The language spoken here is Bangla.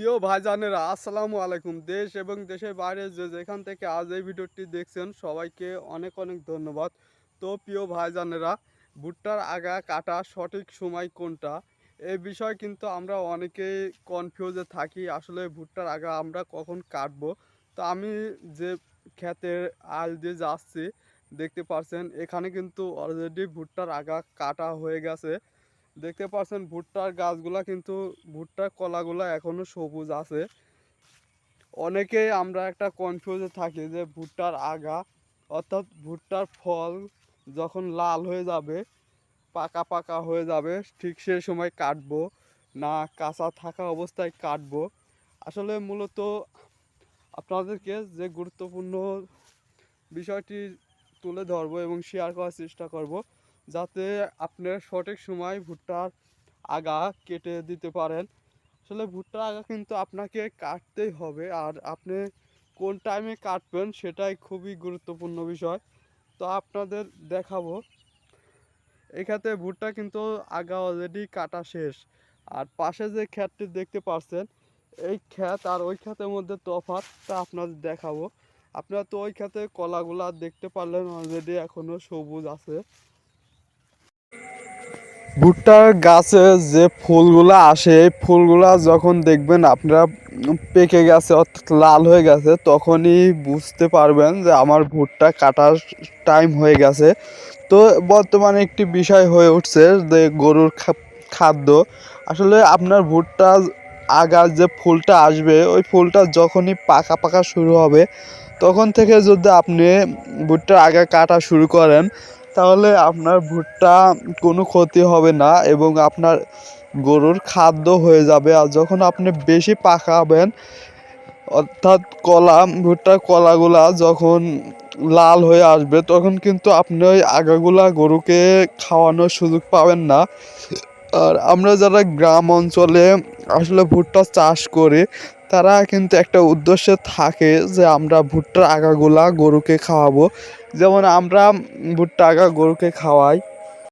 প্রিয় ভাইজানেরা, আসসালামু আলাইকুম। দেশ এবং দেশের বাইরে যে যেখান থেকে আজ এই ভিডিওটি দেখছেন, সবাইকে অনেক অনেক ধন্যবাদ। তো প্রিয় ভাইজানেরা, ভুট্টার আগা কাটা সঠিক সময় কোনটা? এই বিষয়ে কিন্তু আমরা অনেকেই কনফিউজে থাকি, আসলে ভুট্টার আগা আমরা কখন কাটবো? তো আমি যে ক্ষেতের আল দিয়ে যাচ্ছি, দেখতে পাচ্ছেন এখানে কিন্তু অলরেডি ভুট্টার আগা কাটা হয়ে গেছে। দেখতে পাচ্ছেন ভুট্টার গাছগুলা কিন্তু, ভুট্টার কলাগুলা এখনও সবুজ আছে। অনেকেই আমরা একটা কনফিউজে থাকি যে ভুট্টার আগা অর্থাৎ ভুট্টার ফল যখন লাল হয়ে যাবে, পাকা পাকা হয়ে যাবে, ঠিক সেই সময় কাটবো না, কাঁচা থাকা অবস্থায় কাটবো। আসলে মূলত আপনাদেরকে যে গুরুত্বপূর্ণ বিষয়টি তুলে ধরবো এবং শেয়ার করার চেষ্টা করব যাতে আপনার সঠিক সময় ভুট্টার আগা কেটে দিতে পারেন। আসলে ভুট্টার আগা কিন্তু আপনাকে কাটতেই হবে আর আপনি কোন টাইমে কাটবেন সেটাই খুবই গুরুত্বপূর্ণ বিষয়। তো আপনাদের দেখাবো। এক্ষেত্রে ভুট্টা কিন্তু আগা অলরেডি কাটা শেষ। আর পাশে যে ক্ষেতটি দেখতে পাচ্ছেন এই ক্ষেত আর ওই ক্ষেতের মধ্যে তফাৎটা আপনাদের দেখাবো। আপনারা তো ওই ক্ষেতে কলাগুলা দেখতে পারলেন অলরেডি এখনও সবুজ আছে। ভুট্টার গাছে যে ফুলগুলো আসে, এই ফুলগুলা যখন দেখবেন আপনারা পেকে গেছে অর্থাৎ লাল হয়ে গেছে, তখনই বুঝতে পারবেন যে আমার ভুট্টা কাটার টাইম হয়ে গেছে। তো বর্তমানে একটি বিষয় হয়ে উঠছে যে গরুর খাদ্য। আসলে আপনার ভুট্টা আগার যে ফুলটা আসবে, ওই ফুলটা যখনই পাকা পাকা শুরু হবে, তখন থেকে যদি আপনি ভুট্টার আগা কাটা শুরু করেন তাহলে আপনার ভুট্টা কোনো ক্ষতি হবে না এবং আপনার গরুর খাদ্য হয়ে যাবে। আর যখন আপনি বেশি পাকাবেন, অর্থাৎ কলা, ভুট্টার কলাগুলা যখন লাল হয়ে আসবে, তখন কিন্তু আপনি ওই আগাগুলা গরুকে খাওয়ানোর সুযোগ পাবেন না। আর আমরা যারা গ্রাম অঞ্চলে আসলে ভুট্টা চাষ করি তারা কিন্তু একটা উদ্দেশ্যে থাকে যে আমরা ভুট্টার আগাগুলা গরুকে খাওয়াবো। যেমন আমরা ভুট্টা আগা গরুকে খাওয়াই